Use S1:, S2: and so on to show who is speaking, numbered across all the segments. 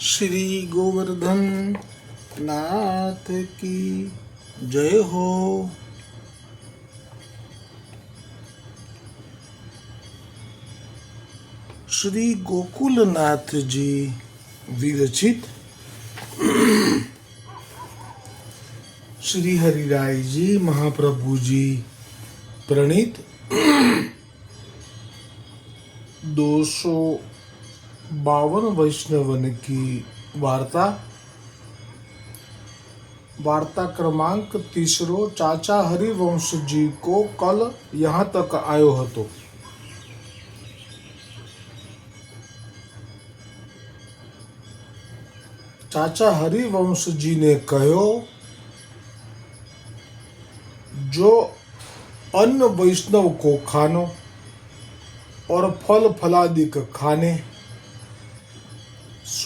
S1: श्री गोवर्धन नाथ की जय हो। श्री गोकुलनाथ जी विरचित। श्री हरिराय जी महाप्रभु जी प्रणीत। दो सौ बावन वैष्णवन की वार्ता। वार्ता क्रमांक तीसरो, चाचा हरिवंश जी को कल यहाँ तक आयो હતો चाचा हरिवंश जी ने कहो, जो अन्न वैष्णव को खानो और फल फलादिक खाने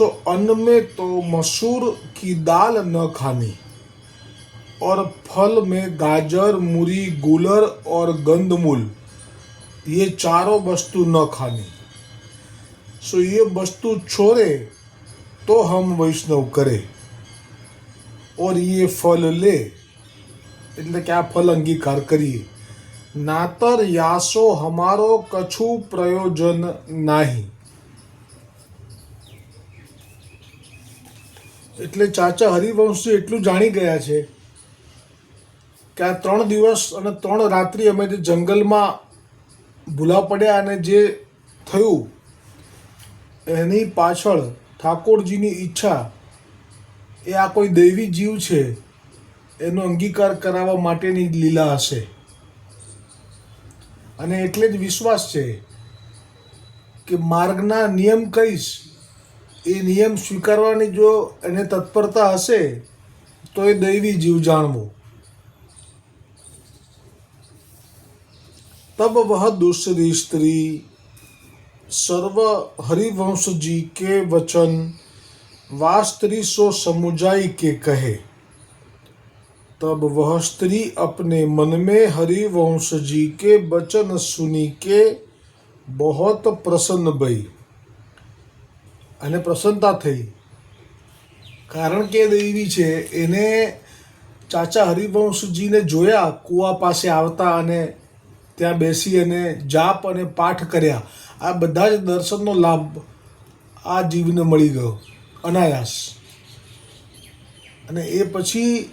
S1: सो अन्न में तो मसूर की दाल न खानी और फल में गाजर मूरी गुलर और गंदमूल ये चारों वस्तु न खानी सो ये वस्तु छोड़े तो हम वैष्णव करे और ये ફલ લે એટલે કે આ ફલ અંગીકાર કરીએ નાતર યાસો હમારો કછું પ્રયોજન નાહી એટલે ચાચા હરિવંશજી એટલું જાણી ગયા છે કે આ ત્રણ દિવસ અને ત્રણ રાત્રિ અમે જે જંગલમાં ભૂલા પડ્યા અને જે થયું, એની પાછળ ઠાકોરજીની ઈચ્છા, એ આ કોઈ દૈવી જીવ છે, એનો અંગીકાર કરાવવા માટેની લીલા હશે. અને એટલે જ વિશ્વાસ છે કે માર્ગના નિયમ કહીશ એ નિયમ સ્વીકારવાની જો એને તત્પરતા હશે તો એ દૈવી જીવ જાણવો तब वह दूसरी स्त्री सर्व हरिवंश जी के वचन वा स्त्री सो समुजाई के कहे तब वह स्त्री अपने मन में हरिवंश जी के वचन सुनी के बहुत प्रसन्न भई અને પ્રસન્નતા થઈ. કારણ કે દૈવી છે, એને ચાચા હરિવંશજીને જોયા, કૂવા પાસે આવતા અને ત્યાં બેસી અને જાપ અને પાઠ કર્યા. આ બધા જ દર્શનનો લાભ આ જીવને મળી ગયો, અનાયાસ. અને એ પછી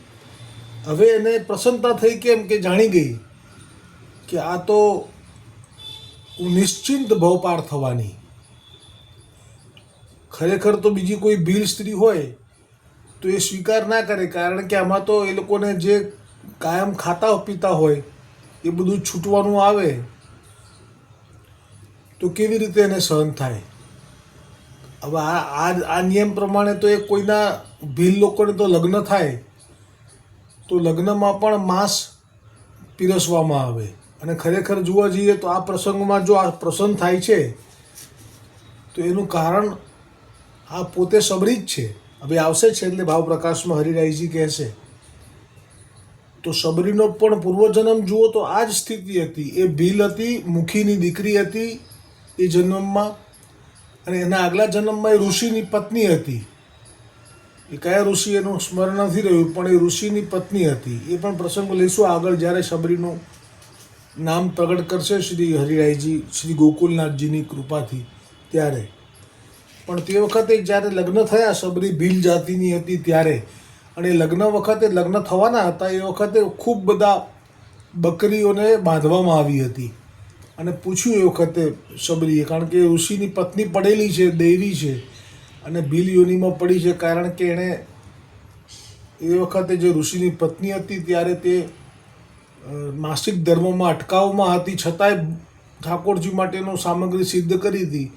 S1: હવે એને પ્રસન્નતા થઈ કેમ કે જાણી ગઈ કે આ તો નિશ્ચિંત ભવપાર થવાની. ખરેખર તો બીજી કોઈ ભીલ સ્ત્રી હોય, તો એ સ્વીકાર ના કરે. કારણ કે આમાં તો એ લોકોને જે કાયમ ખાતા પીતા હોય, એ બધું છૂટવાનું આવે, તો કેવી રીતે એને સહન થાય? હવે આ આ નિયમ પ્રમાણે તો એ કોઈના ભીલ લોકોને તો લગ્ન થાય, તો લગ્નમાં પણ માંસ પીરસવામાં આવે. અને ખરેખર જોવા જઈએ તો આ પ્રસંગમાં જો આ પ્રસંગ થાય છે, તો એનું કારણ આ પોતે સબરી જ છે. હવે આવશે છે એટલે ભાવપ્રકાશમાં હરિરાયજી કહેશે. તો સબરીનો પણ પૂર્વજન્મ જુઓ તો આ જ સ્થિતિ હતી. એ ભીલ હતી, મુખીની દીકરી હતી એ જન્મમાં અને એના આગલા જન્મમાં એ ઋષિની પત્ની હતી. એ કયા ઋષિ એનું સ્મરણ નથી રહ્યું, પણ એ ઋષિની પત્ની હતી. એ પણ પ્રસંગ લઈશું આગળ જ્યારે સબરીનું નામ પ્રગટ કરશે શ્રી હરિરાયજી, શ્રી ગોકુલનાથજીની કૃપાથી. ત્યારે પણ તે વખતે જ્યારે લગ્ન થયા, સબરી ભીલ જાતિની હતી ત્યારે. અને લગ્ન વખતે લગ્ન થવાના હતા, એ વખતે ખૂબ બધા બકરીઓને બાંધવામાં આવી હતી. અને પૂછ્યું એ વખતે સબરીએ, કારણ કે ઋષિની પત્ની પડેલી છે, દેવી છે. અને ભીલ યોનિમાં પડી છે, કારણ કે એણે એ વખતે જે ઋષિની પત્ની હતી ત્યારે તે માસિક ધર્મમાં અટકાવમાં હતી, છતાંય ઠાકોરજી માટેનો સામગ્રી સિદ્ધ કરી હતી.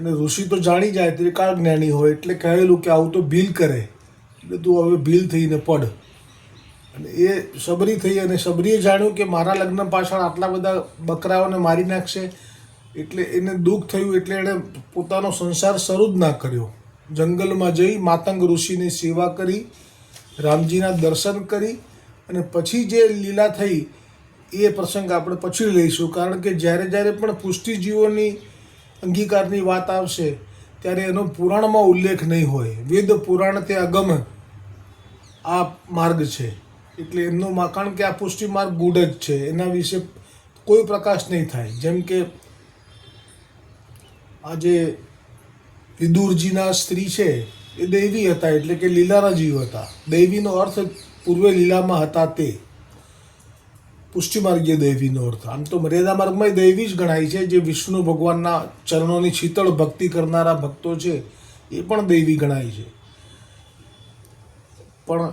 S1: અને ઋષિ તો જાણી જાય, ત્રિકાળ જ્ઞાની હોય, એટલે કહેલું કે આવું તો ભીલ કરે. એટલે તું હવે ભીલ થઈને પડ. અને એ સબરી થઈ અને સબરીએ જાણ્યું કે મારા લગ્ન પાછળ આટલા બધા બકરાઓને મારી નાખશે, એટલે એને દુઃખ થયું, એટલે એણે પોતાનો સંસાર શરૂ જ ના કર્યો. જંગલમાં જઈ માતંગ ઋષિની સેવા કરી, રામજીના દર્શન કરી, અને પછી જે લીલા થઈ, એ પ્રસંગ આપણે પછી લઈશું. કારણ કે જ્યારે જ્યારે પણ પુષ્ટિજીવોની અંગીકારની વાત આવશે, ત્યારે એનો પુરાણમાં ઉલ્લેખ નહીં હોય. વેદ પુરાણ તે અગમ આ માર્ગ છે. એટલે એમનું કારણ કે આ પુષ્ટિ માર્ગ ગુડ જ છે. એના વિશે કોઈ પ્રકાશ નહીં થાય. જેમ કે આ જે વિદુરજીના સ્ત્રી છે, એ દૈવી હતા, એટલે કે લીલાના જીવ હતા. દૈવીનો અર્થ પૂર્વે લીલામાં હતા તે. પુષ્ટિ માર્ગીય દૈવીનો અર્થ. આમ તો મર્યાદા માર્ગમાં દૈવી જ ગણાય છે. જે વિષ્ણુ ભગવાનના ચરણોની શીતળ ભક્તિ કરનારા ભક્તો છે, એ પણ દૈવી ગણાય છે. પણ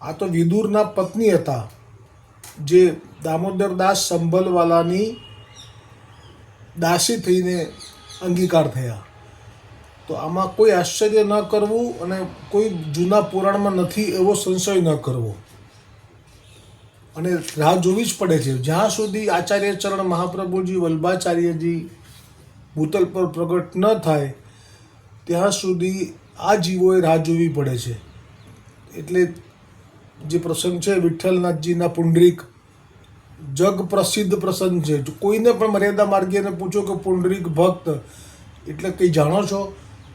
S1: આ તો વિદુરના પત્ની હતા, જે દામોદર દાસ સંભલવાલાની દાસી થઈને અંગીકાર થયા. તો આમાં કોઈ આશ્ચર્ય ન કરવું અને કોઈ જૂના પુરાણમાં નથી એવો સંશય ન કરવો. અને રાહ જોવી જ પડે છે. જ્યાં સુધી આચાર્ય ચરણ મહાપ્રભુજી, વલ્ભાચાર્યજી ભૂતલ પર પ્રગટ ન થાય, ત્યાં સુધી આ જીવોએ રાહ જોવી પડે છે. એટલે જે પ્રસંગ છે, વિઠ્ઠલનાથજીના પુંડરીક, જગ પ્રસિદ્ધ પ્રસંગ છે. કોઈને પણ મર્યાદા માર્ગીયને પૂછો કે પુંડરીક ભક્ત, એટલે કંઈ જાણો છો?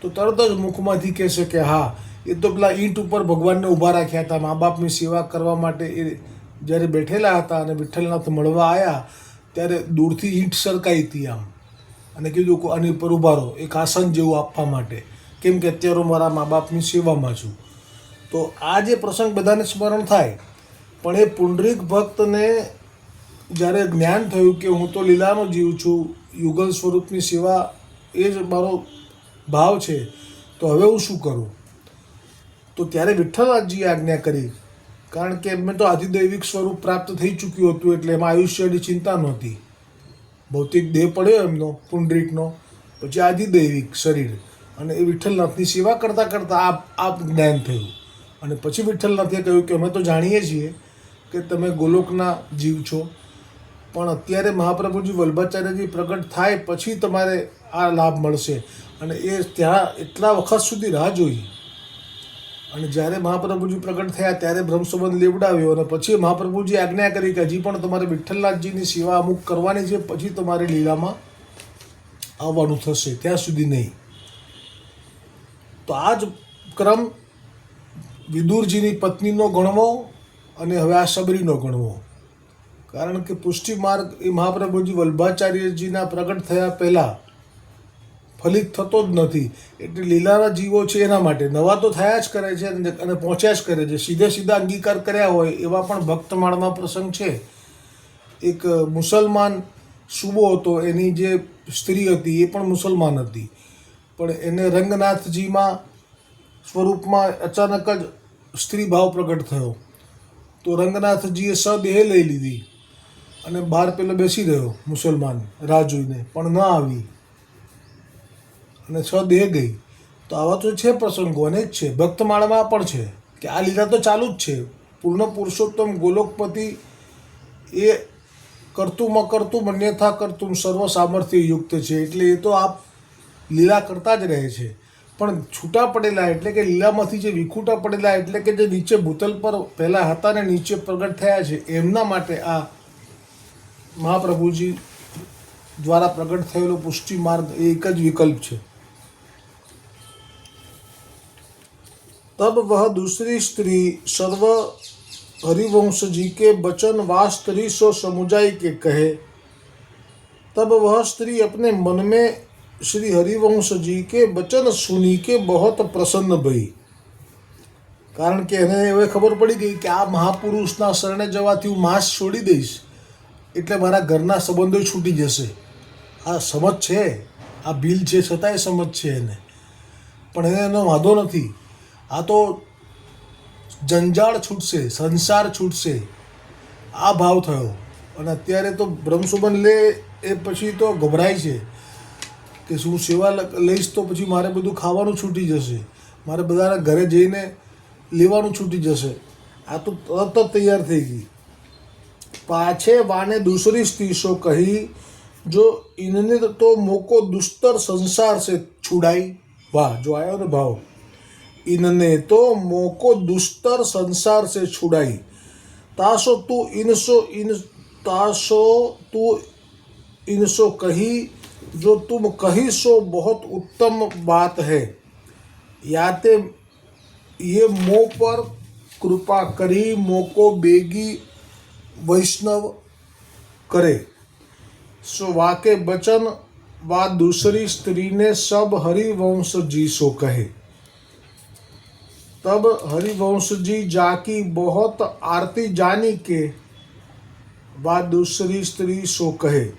S1: તો તરત જ મુખમાંથી કહેશે કે હા, એ તો પેલા ઈંટ ઉપર ભગવાનને ઊભા રાખ્યા હતા, મા બાપની સેવા કરવા માટે એ જ્યારે બેઠેલા હતા અને વિઠ્ઠલનાથ મળવા આવ્યા ત્યારે દૂરથી ઈંટ સરકાઈ હતી આમ. અને કીધું કે આની ઉપર ઊભા રહો, એક આસન જેવું આપવા માટે. કેમ કે અત્યારે હું મારા મા બાપની સેવામાં છું. તો આ જે પ્રસંગ બધાને સ્મરણ થાય, પણ એ પુંડરીક ભક્તને જ્યારે જ્ઞાન થયું કે હું તો લીલાનો જીવ છું, યુગલ સ્વરૂપની સેવા એ જ મારો ભાવ છે, તો હવે હું શું કરું? તો ત્યારે વિઠ્ઠલનાથજીએ આજ્ઞા કરી કારણ કે એમને તો આધિદૈવિક સ્વરૂપ પ્રાપ્ત થઈ ચૂક્યું હતું એટલે એમાં આયુષ્યની ચિંતા નહોતી. ભૌતિક દેહ પડ્યો એમનો, પુંડરીકનો, પછી આધિદૈવિક શરીર. અને એ વિઠ્ઠલનાથની સેવા કરતાં કરતાં આપ આપ જ્ઞાન થયું. અને પછી વિઠ્ઠલનાથે કહ્યું કે અમે તો જાણીએ છીએ કે તમે ગોલોકના જીવ છો. પણ અત્યારે મહાપ્રભુજી વલ્ભાચાર્યજી પ્રગટ થાય પછી તમારે આ લાભ મળશે. અને એ ત્યાં એટલા વખત સુધી રાહ જોઈ. અને જ્યારે મહાપ્રભુજી પ્રગટ થયા ત્યારે બ્રહ્મસંબંધ લેવડાવ્યો અને પછી મહાપ્રભુજી આજ્ઞા કરી કે હજી પણ તમારે વિઠ્ઠલનાથજીની સેવા અમુક કરવાની છે, પછી તમારી લીલામાં આવવાનું થશે, ત્યાં સુધી નહીં. તો આ જ ક્રમ વિદુરજીની પત્નીનો ગણવો અને હવે આ સબરીનો ગણવો. કારણ કે પુષ્ટિ માર્ગ એ મહાપ્રભુજી વલ્ભાચાર્યજીના પ્રગટ થયા પહેલાં ફલિત થતો જ નથી. એટલે લીલાના જીવો છે એના માટે. નવા તો થયા જ કરે છે અને પહોંચ્યા જ કરે છે. સીધે સીધા અંગીકાર કર્યા હોય એવા પણ ભક્તમાળમાં પ્રસંગ છે. એક મુસલમાન સુબો હતો. એની જે સ્ત્રી હતી એ પણ મુસલમાન હતી. પણ એને રંગનાથજીમાં સ્વરૂપમાં અચાનક જ સ્ત્રી ભાવ પ્રગટ થયો. તો રંગનાથજીએ સદેહ લઈ લીધી અને બહાર પેલો બેસી રહ્યો મુસલમાન રાહ જોઈને. પણ ન આવી. અને છ દેહ ગઈ. તો આવા તો છે પ્રસંગો અને જ છે. ભક્તમાળામાં પણ છે કે આ લીલા તો ચાલુ જ છે. પૂર્ણ પુરુષોત્તમ ગોલોકપતિ એ કરતું કરતું અન્યથા કરતું સર્વ સામર્થ્ય યુક્ત છે. એટલે એ તો આપ લીલા કરતા જ રહે છે. પણ છૂટા પડેલા એટલે કે લીલામાંથી જે વિખૂટા પડેલા એટલે કે જે નીચે ભૂતલ પર પહેલાં હતા ને નીચે પ્રગટ થયા છે, એમના માટે આ મહાપ્રભુજી દ્વારા પ્રગટ થયેલો પુષ્ટિ માર્ગ એ એક જ વિકલ્પ છે. तब वह दूसरी स्त्री सर्व हरिवंश जी के बचन वास्तरी सो समुजाई के कहे तब वह स्त्री अपने मन में श्री हरिवंश जी के वचन सुनी के बहुत प्रसन्न भई કારણ કે એને હવે ખબર પડી ગઈ કે આ મહાપુરુષના શરણે જવાથી હું માંસ છોડી દઈશ એટલે મારા ઘરના સંબંધો છૂટી જશે આ સમજ છે આ બિલ છે છતાંય સમજ છે એને પણ એને એનો વાંધો નથી આ તો જંજાળ છૂટશે, સંસાર છૂટશે. આ ભાવ થયો. અને અત્યારે તો બ્રહ્મસુમન લે એ પછી તો ગભરાય છે કે શું સેવા લઈશ તો પછી મારે બધું ખાવાનું છૂટી જશે. મારે બધાના ઘરે જઈને લેવાનું છૂટી જશે. આ તો તરત જ તૈયાર થઈ ગઈ. પાછે વાને દૂસરી સ્ત્રીશો કહી, જો એને તો મોકો દુસ્તર સંસાર છે છુડાઈ. વાહ, જો આવ્યો ને ભાવ. इनने तो मोको दुस्तर संसार से छुड़ाई। तासो तू इनसो इन तासो तू इनसो कही, जो तुम कही सो बहुत उत्तम बात है। याते ये मोह पर कृपा करी, मोको बेगी वैष्णव करे। सो वाके बचन, वा दूसरी स्त्री ने सब हरिवंश जी सो कहे। तब हरिवंश जी जाकी बहुत आरती जानी के वा दूसरी स्त्री सो कहे।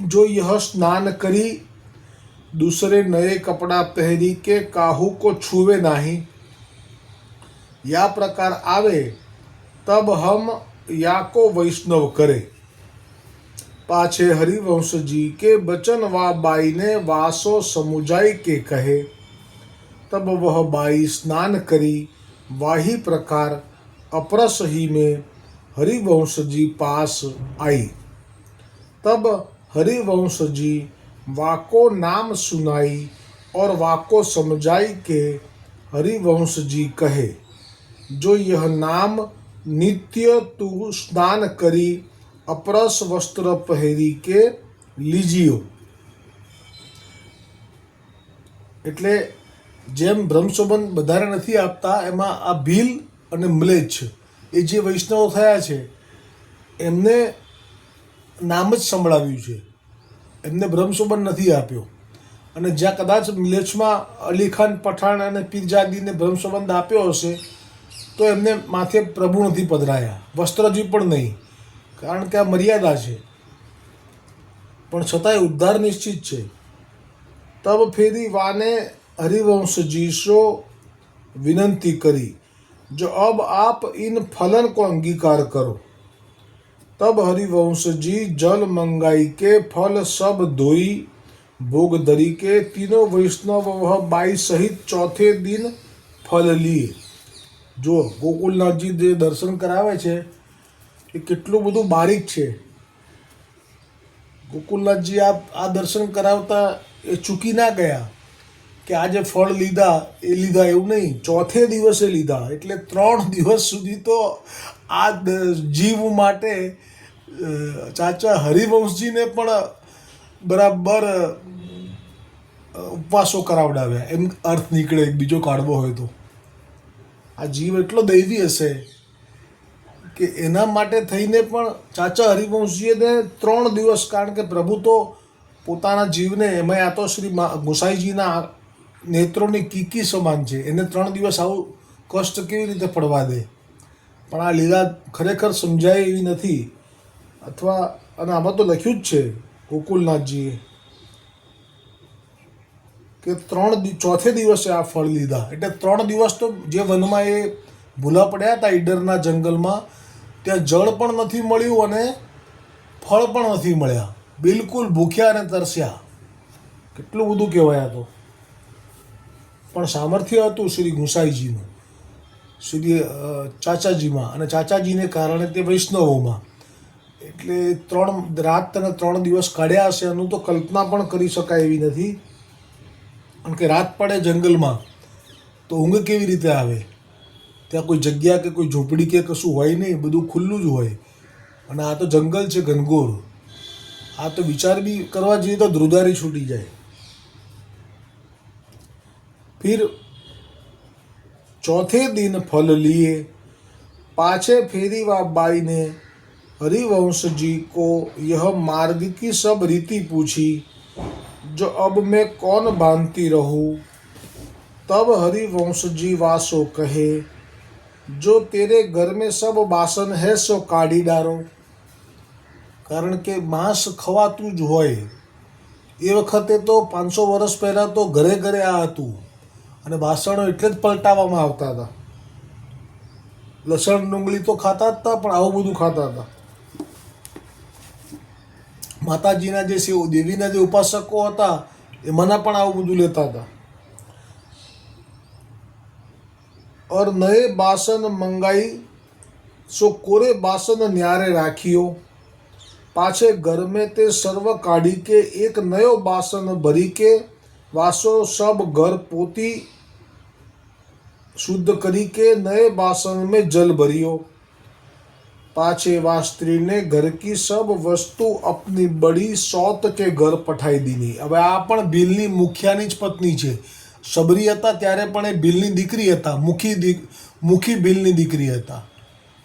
S1: जो यह स्नान करी, दूसरे नए कपड़ा पहरी के काहू को छुए नहीं। या प्रकार आवे, तब हम या को वैष्णव करे। पाछे हरिवंश जी के बचन वा बाई ने वासो समुझाई के कहे। तब वह बाई स्नान करी वाही प्रकार अपरस ही में हरिवंश जी पास आई तब हरिवंश जी वाको नाम सुनाई और वाको समझाई के हरिवंश जी कहे जो यह नाम नित्य तू स्नान करी अपरस वस्त्र પહેરી કે લીજીઓ એટલે જેમ બ્રહ્મશોભન બધાને નથી આપતા, એમાં આ ભીલ અને મ્લેચ્છ એ જે વૈષ્ણવો થયા છે, એમને નામ જ સંભળાવ્યું છે. એમને બ્રહ્મશોભન નથી આપ્યો. અને જ્યાં કદાચ મ્લેચમાં અલી ખાન પઠાણ અને પીરજાદીને બ્રહ્મસંબંધ આપ્યો હશે, તો એમને માથે પ્રભુ નથી પધરાયા. વસ્ત્રજી પણ નહીં. કારણ કે આ મર્યાદા છે. પણ છતાંય ઉદ્ધાર નિશ્ચિત છે. તબ ફેરી વાને હરિવંશજીશો વિનંતી કરી, જો અબ આપ इन ફલન કો અંગીકાર કરો. તબ હરિવંશજી જલ મંગાઈ કે ફલ फल ધોઈ, ભોગ भोग કે તીનો વૈષ્ણવ બાઈ સહિત ચોથે દિન ફલ લી જો ગોકુલનાથજી જે દર્શન કરાવે છે, એ કેટલું બધું બારીક છે. ગોકુલનાથજી આ આ દર્શન કરાવતા એ ચૂકી ના ગયા. કે આજે ફળ લીધા, એ લીધા એવું નહીં, ચોથે દિવસે લીધા, એટલે ત્રણ દિવસ સુધી તો આ જીવ માટે ચાચા હરિવંશજીને પણ બરાબર ઉપવાસો કરાવડાવ્યા. એમ અર્થ નીકળે એક બીજો કાઢવો હોય તો. આ જીવ એટલો દૈવી હશે કે એના માટે થઈને પણ ચાચા હરિવંશજીને ત્રણ દિવસ, કારણ કે પ્રભુ તો પોતાના જીવને એમાં આ તો શ્રી ગુસાઈજીના નેત્રોની કીકી સમાન છે. એને ત્રણ દિવસ આવું કષ્ટ કેવી રીતે પડવા દે? પણ આ લીલા ખરેખર સમજાય એવી નથી. અથવા, અને આમાં તો લખ્યું જ છે, ગોકુલનાથજીએ, કે ત્રણ ચોથે દિવસે આ ફળ લીધા. એટલે ત્રણ દિવસ તો જે વનમાં એ ભૂલા પડ્યા હતા ઈડરના જંગલમાં, ત્યાં જળ પણ નથી મળ્યું અને ફળ પણ નથી મળ્યા. બિલકુલ ભૂખ્યા અને તરસ્યા. કેટલું બધું કહેવાય આ તો. પણ સામર્થ્ય હતું શ્રી ગુંસાઈજીનું. શ્રી ચાચાજીમાં અને ચાચાજીને કારણે તે વૈષ્ણવોમાં. એટલે ત્રણ, રાત અને ત્રણ દિવસ કાઢ્યા હશે એનું તો કલ્પના પણ કરી શકાય એવી નથી. કારણ કે રાત પડે જંગલમાં, તો ઊંઘ કેવી રીતે આવે? ત્યાં કોઈ જગ્યા કે કોઈ ઝૂંપડી કે કશું હોય નહીં, બધું ખુલ્લું જ હોય. અને આ તો જંગલ છે ઘનઘોર. આ તો વિચાર બી કરવા જઈએ તો ધ્રુદારી છૂટી જાય. फिर चौथे दिन फल लिए पाछे फेरी व बाई ने हरिवंश जी को यह मार्ग की सब रीति पूछी जो अब मैं कौन बांधती रहूं तब हरिवंश जी वासो कहे जो तेरे घर में सब बासन है सो काढ़ी डारो કારણ કે માંસ ખવાતું જ હોય એ વખતે તો પાંચસો વર્ષ પહેલાં તો ઘરે ઘરે આ હતું અને વાસણો એટલે જ પલટાવવામાં આવતા હતા લસણ ડુંગળી તો ખાતા જ હતા પણ આવું બધું ખાતા હતા માતાજીના જે શિવ દેવીના જે ઉપાસકો હતા એમાંના પણ આવું બધું લેતા હતા और नए बासन मंगाई सो कोरे बासन न्यारे राखियो पाछे घर में ते सर्व काढ़ी के एक नयो बासन भरी के वासो सब घर पोती शुद्ध करी के नए बासन में जल भरियो पाछे वा स्त्री ने घर की सब वस्तु अपनी बड़ी सौत કે ઘર પઠાઈ દીની હવે આ પણ ભીલની મુખિયાની જ પત્ની છે શબરી હતા ત્યારે પણ એ ભીલની દીકરી હતા મુખી દી મુખી ભીલની દીકરી હતા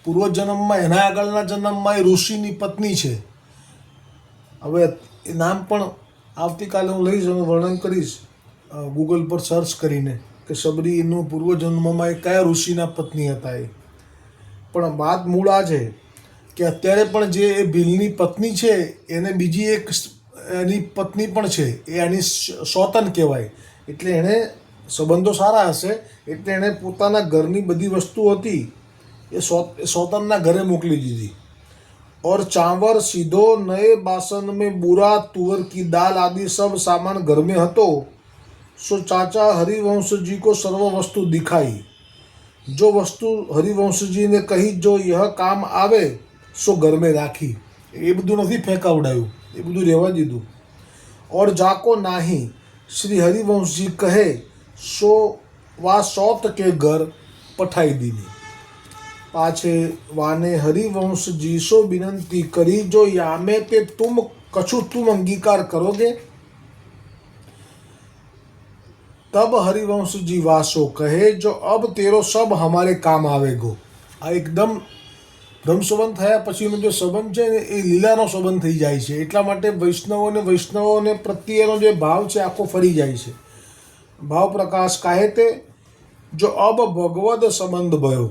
S1: પૂર્વ જન્મમાં એના આગળના જન્મમાં એ ઋષિની પત્ની છે હવે એ નામ પણ આવતીકાલે હું લઈશ અને વર્ણન કરીશ અ, ગૂગલ પર સર્ચ કરીને કે શબરીનું પૂર્વ જન્મમાં એ કયા ઋષિના પત્ની હતા એ પણ વાત મૂળ આ છે કે અત્યારે પણ જે એ ભીલની પત્ની છે એને બીજી એક સ- એની પત્ની પણ છે એ એની સ- સોતન કહેવાય એટલે એણે સંબંધો સારા હશે એટલે એણે પોતાના ઘરની બધી વસ્તુ હતી એ સો સોતનના ઘરે મોકલી દીધી और चावल सीधो नए बासन में बुरा तुअर की दाल आदि सब सामान घर में हतो सो चाचा हरिवंश जी को सर्व वस्तु दिखाई जो वस्तु हरिवंश जी ने कही जो यह काम આવે, સો ઘર રાખી. એ બધું નથી ફેંકાવડાયું. એ બધું રહેવા દીધું. ઓર જાકો નાહી. શ્રી હરિવંશજી કહે, સો વા સોત કે ઘર પઠાઈ દીધી. પાછે વાને હરિવંશજી સો વિનંતી કરી, જો યામે તે તુમ, કછું તુમ અંગીકાર કરો કે તબ હરિવંશજી વાસો કહે જો અબ તેરો સબ હમારે કામ આવે ગો આ એકદમ બ્રહ્મસંબંધ થયા પછીનો જે સંબંધ છે ને એ લીલાનો સંબંધ થઈ જાય છે. એટલા માટે વૈષ્ણવોને વૈષ્ણવોને પ્રત્યેનો જે ભાવ છે, આખો ફરી જાય છે. ભાવ પ્રકાશ કાહે તે? જો અબ ભગવદ સંબંધ ભયો,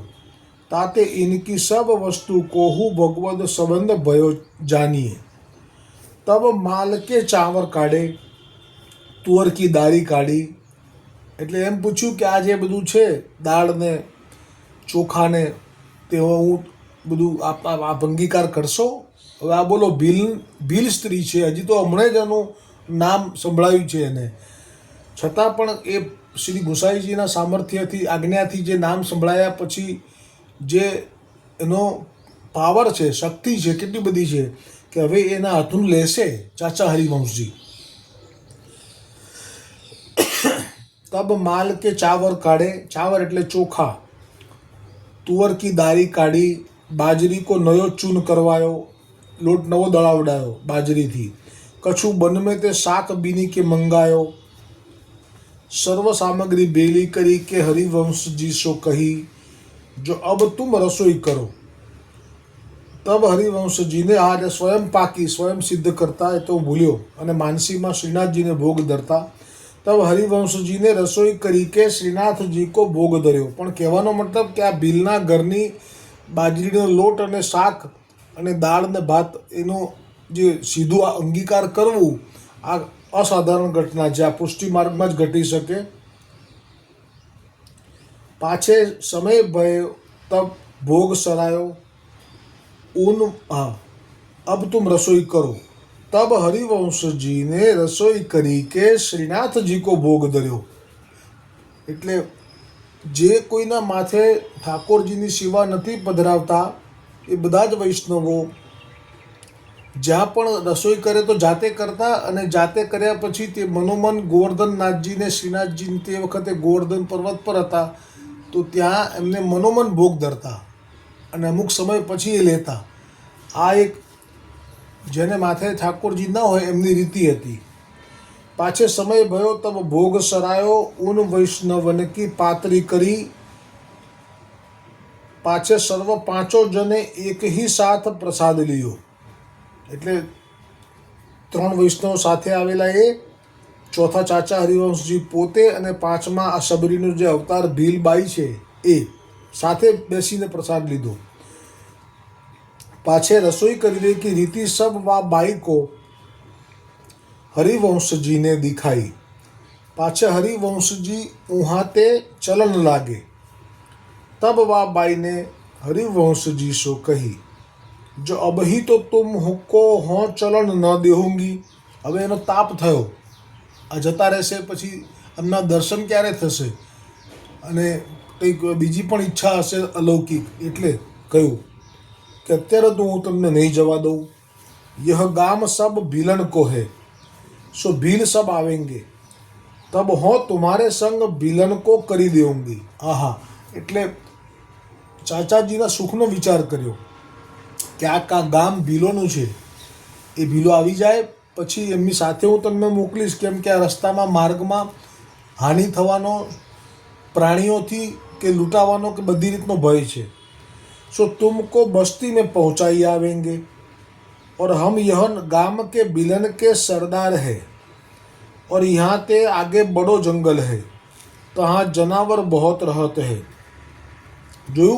S1: તાતે ઇનકી સબ વસ્તુ કોહુ ભગવદ સંબંધ ભયો જાનીએ. તબ માલકે ચાવર કાઢે, તુવર કી દારી કાઢી એટલે એમ પૂછ્યું કે આ જે બધું છે, દાળને, ચોખાને ચોખા ને તે હવે હું બધું આપ ભંગીકાર કરશો? હવે આ બોલો, ભીલ ભીલ સ્ત્રી છે. હજી તો હમણાં જ એનું નામ સંભળાયું છે એને. છતાં પણ એ શ્રી ગોસાઈજીના સામર્થ્યથી, આજ્ઞાથી જે નામ સંભળાયા પછી જે એનો પાવર છે, શક્તિ છે, કેટલી બધી છે, કે હવે એના હાથનું લેશે? ચાચા હરિવંશજી. તબ માલ કે ચાવર કાઢે ચાવર એટલે ચોખા તુવર કી દારી કાઢી બાજરી કો નયો ચૂન કરવાયો લોટ નવો દળાવડાયો બાજરીથી કછું બનમે તે શાક બીની કે મંગાયો સર્વ સામગ્રી બેલી કરી કે હરિવંશજી સો કહી જો અબ તુમ રસોઈ કરો તબ હરિવંશજીને આજે સ્વયં પાકી સ્વયં સિદ્ધ કરતા એ તો ભૂલ્યો અને માનસીમાં શ્રીનાથજીને ભોગ ધરતા તબ હરિવંશજીને રસોઈ કરી કે શ્રીનાથજી કો ભોગ ધર્યો પણ કહેવાનો મતલબ કે આ ભીલના ઘરની બાજરીનો લોટ અને શાક અને દાળ ને ભાત એનું જે સીધું આ અંગીકાર કરવું આ અસાધારણ ઘટના છે આ પુષ્ટિ માર્ગમાં જ ઘટી શકે પાછે સમય ભય તબ ભોગ સરાયો ऊन हाँ अब तुम रसोई करो તબ હરિવંશજીને રસોઈ કરી કે શ્રીનાથજી કો ભોગ ધર્યો એટલે જે કોઈના માથે ઠાકોરજીની સેવા નથી પધરાવતા, એ બધા જ વૈષ્ણવો જ્યાં પણ રસોઈ કરે તો જાતે કરતા અને જાતે કર્યા પછી તે મનોમન ગોવર્ધનનાથજીને શ્રીનાથજી તે વખતે ગોવર્ધન પર્વત પર હતા, તો ત્યાં એમને મનોમન ભોગ ધરતા અને અમુક સમય પછી એ લેતા. આ એક જેને માથે ઠાકોરજી ન હોય એમની રીતિ હતી. પાછે સમય ભયો તબ ભોગ સરાયો ઉન વૈષ્ણવનકી પાતરી કરી. પાછે સર્વ પાંચો જને એક હી સાથ પ્રસાદ લ્યો. એટલે ત્રણ વૈષ્ણવ સાથે આવેલા એ, ચોથા ચાચા હરિવંશજી પોતે અને પાંચમા આ સબરીનો જે અવતાર ભીલબાઈ છે એ, સાથે બેસીને પ્રસાદ લીધો. પાછે રસોઈ કરી રહી कि रीति सब वा बाई को हरिवंश जी ने दिखाई पाछे हरिवंश जी उहाते चलन लागे तब वा बाई ने हरिवंश जी सो कही जो अबही तो तुम હુકો હો ચલણ ન દેહુંગી હવે એનો તાપ થયો આ જતા રહેશે પછી એમના દર્શન ક્યારે થશે અને કંઈક બીજી પણ ઈચ્છા હશે અલૌકિક એટલે કહ્યું કે અત્યારે તો હું તમને નહીં જવા દઉં. યહ ગામ સબ ભીલન કો હે સો ભીલ સબ આવેંગે. તબ હો તુમારે સંગ ભીલન કો કરી દેઉંગી. આહા, એટલે ચાચાજીના સુખનો વિચાર કર્યો. કે આ કા ગામ ભીલોનું છે. એ ભીલો આવી જાય, પછી એમની સાથે હું તમને મોકલીશ કેમ કે આ રસ્તામાં માર્ગમાં હાનિ થવાનો પ્રાણીઓથી કે લૂંટાવાનો કે બધી રીતનો ભય છે. सो तुमको बस्ती में पहुंचाई आवेंगे और हम यह गांव के बिलन के सरदार है और यहाँ ते आगे बड़ो जंगल है तो यहाँ जनावर बहुत रहते हैं જોયું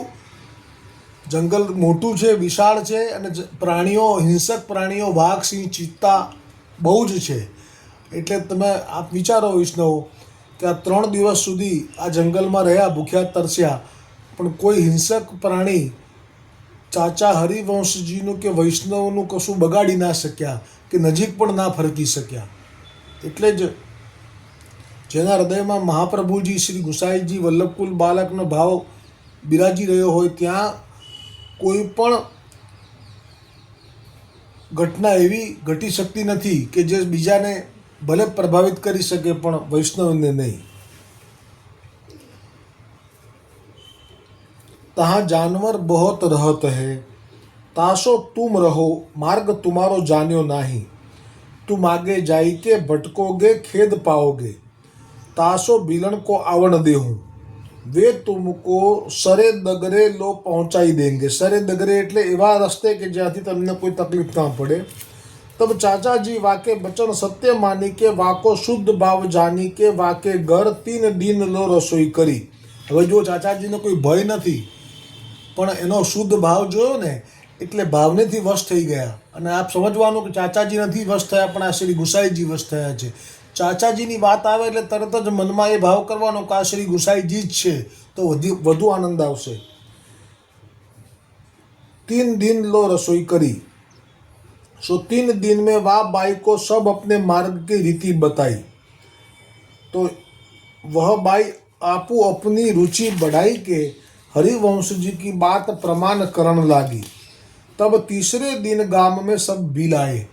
S1: જંગલ મોટું છે વિશાળ છે અને જ- પ્રાણીઓ હિંસક પ્રાણીઓ વાઘ સિંહ ચિત્તા બહુ જ છે એટલે તમે આપ વિચારો વૈષ્ણવ કે આ ત્રણ દિવસ સુધી આ જંગલમાં રહ્યા ભૂખ્યા તરસ્યા પણ કોઈ હિંસક પ્રાણી ચાચા હરિવંશજીનું કે વૈષ્ણવનું કશું બગાડી ના શક્યા કે નજીક પણ ના ફરકી શક્યા. એટલે જ જેના હૃદયમાં મહાપ્રભુજી શ્રી ગુસાઈજી વલ્લભકુલ બાલકનો ભાવ બિરાજી રહ્યો હોય ત્યાં કોઈ પણ ઘટના એવી ઘટી શકતી નથી કે જે બીજાને ભલે પ્રભાવિત કરી શકે પણ વૈષ્ણવને નહીં. तहाँ जानवर बहुत रहत है ताशो तुम रहो मार्ग तुम्हारो जान्यो नाही तुम आगे जाई के भटकोगे खेद पाओगे ताशो बिलन को आवण देहूँ वे तुमको સરે દગરે લો પહોંચાઈ દેંગે સરે દગરે એટલે એવા રસ્તે કે જ્યાંથી તમને કોઈ તકલીફ ના પડે તબ ચાચાજી વાકે બચન સત્ય માની કે વાકો શુદ્ધ ભાવ જાની કે વાકે ઘર તીન દિન લો રસોઈ કરી હવે જો ચાચાજીને કોઈ ભય નથી પણ એનો શુદ્ધ ભાવ જોયો ને એટલે ભાવનેથી વશ થઈ ગયા અને આપ સમજવાનું કે ચાચાજી નથી વશ થયા પણ આ શ્રી ગુસાઈજી વશ થયા છે ચાચાજીની વાત આવે એટલે તરત જ મનમાં એ ભાવ કરવાનો કે આ શ્રી ગુસાઈજી જ છે તો વધુ વધુ આનંદ આવશે तीन दिन लो रसोई करी सो तीन दिन में वाह बाई को सब अपने मार्ग की रीति बताई तो वह बाई आपू अपनी रुचि बढ़ाई के हरिवंश जी की बात प्रमाण करण लागी तब तीसरे दिन गाम में सब भील आए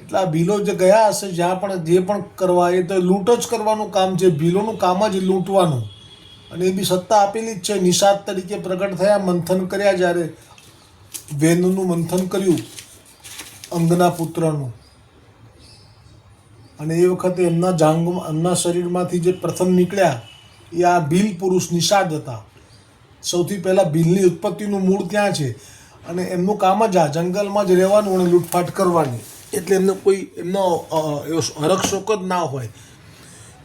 S1: એટલે આ ભીલો જે ગયા હશે જ્યાં પણ જે પણ કરવા એ તો લૂંટ જ કરવાનું કામ છે ભીલોનું કામ જ લૂંટવાનું અને એ બી સત્તા આપેલી જ છે નિષાદ તરીકે પ્રગટ થયા મંથન કર્યા જ્યારે વેનનું મંથન કર્યું અંગના પુત્રનું અને એ વખતે એમના જાંગ એમના શરીરમાંથી જે પ્રથમ નીકળ્યા એ આ ભીલ પુરુષ નિષાદ હતા સૌથી પહેલાં ભીલની ઉત્પત્તિનું મૂળ ત્યાં છે અને એમનું કામ જ આ, જંગલમાં જ રહેવાનું અને લૂંટફાટ કરવાની. એટલે એમનો કોઈ એમનો હરખ જ ના હોય.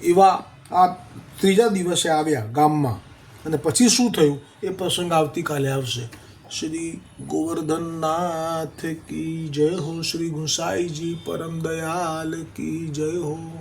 S1: એવા આ ત્રીજા દિવસે આવ્યા ગામમાં. અને પછી શું થયું? એ પ્રસંગ આવતીકાલે આવશે. શ્રી ગોવર્ધનનાથ કી જય હો, શ્રી ગુસાઈજી પરમ દયાલ કી જય હો.